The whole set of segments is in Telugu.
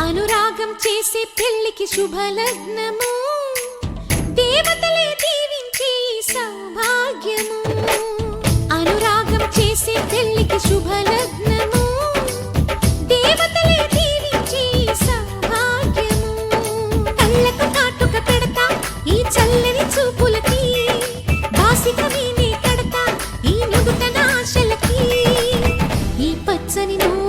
అనురాగం చేసి పెళ్ళికి శుభలగ్నము. దేవతలే దీవించే సౌభాగ్యము. అనురాగం చేసి పెళ్ళికి శుభలగ్నము. దేవతలే దీవించే సౌభాగ్యము. కళ్ళకు కాటుక పెడతా ఈ చల్లని చూపులకి. దాసిక కడతా ఈ నుదుటన ఈ పచ్చని నువ్వు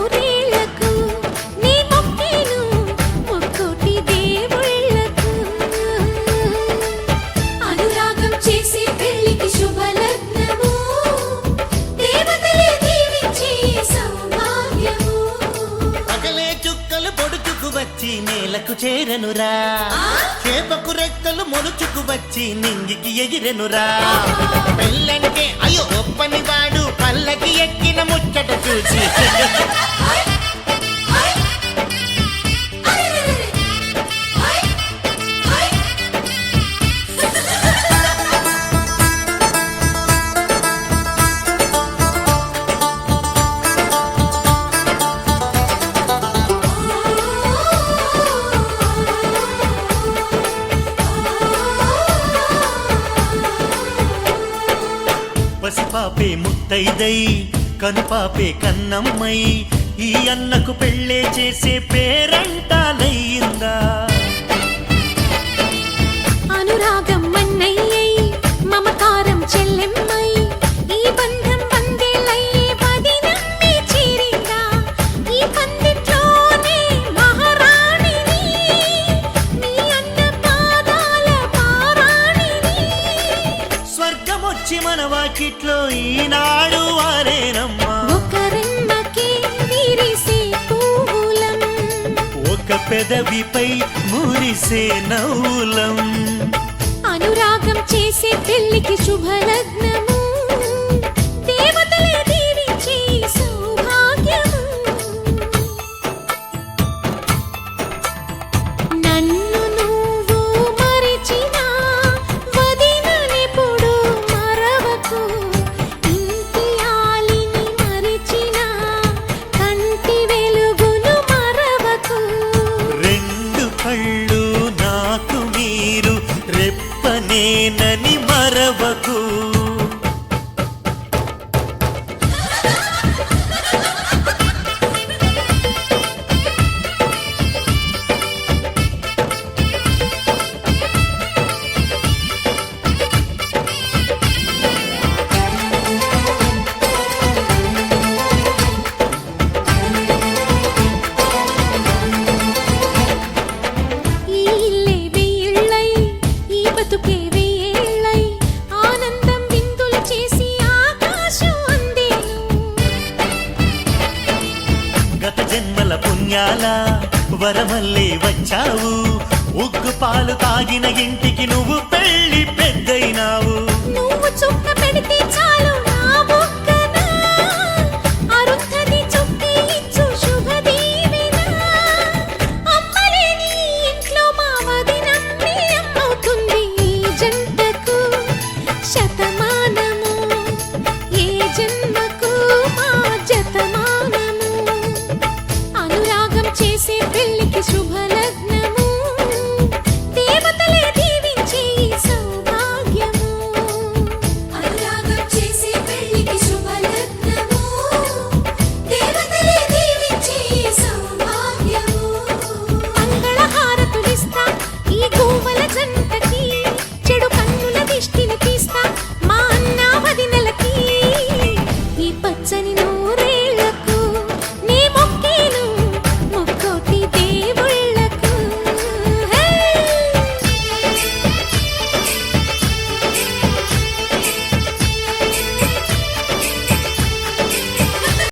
నేలకు చేరనురా. చేపకు రెక్కలు మొలుచుకు వచ్చి నింగికి ఎగిరెనురా. పెళ్ళంటే అయ్యో ఒప్పని వాడు పల్లకి ఎక్కిన ముచ్చట చూసి. పసిపాపే ముత్తైదై కనుపాపే కన్నమ్మై ఈ అన్నకు పెళ్ళే చేసే పేరంటాలయ్యిందా అనురాగం మన్నయ్యై వాకిట్లో ఈనాడు వారేనమ్మా. ఒకరెమ్మకే విరిసే పువ్వులం ఒక పెదవిపై మురిసే నవ్వులం. అనురాగం చేసే పెళ్ళికి శుభలగ్నము. నేనని మరవకు పుణ్యాల వరమల్లే వచ్చావు. ఉగ్గు పాలు తాగిన ఇంటికి నువ్వు పెళ్ళి పెద్దయినావు.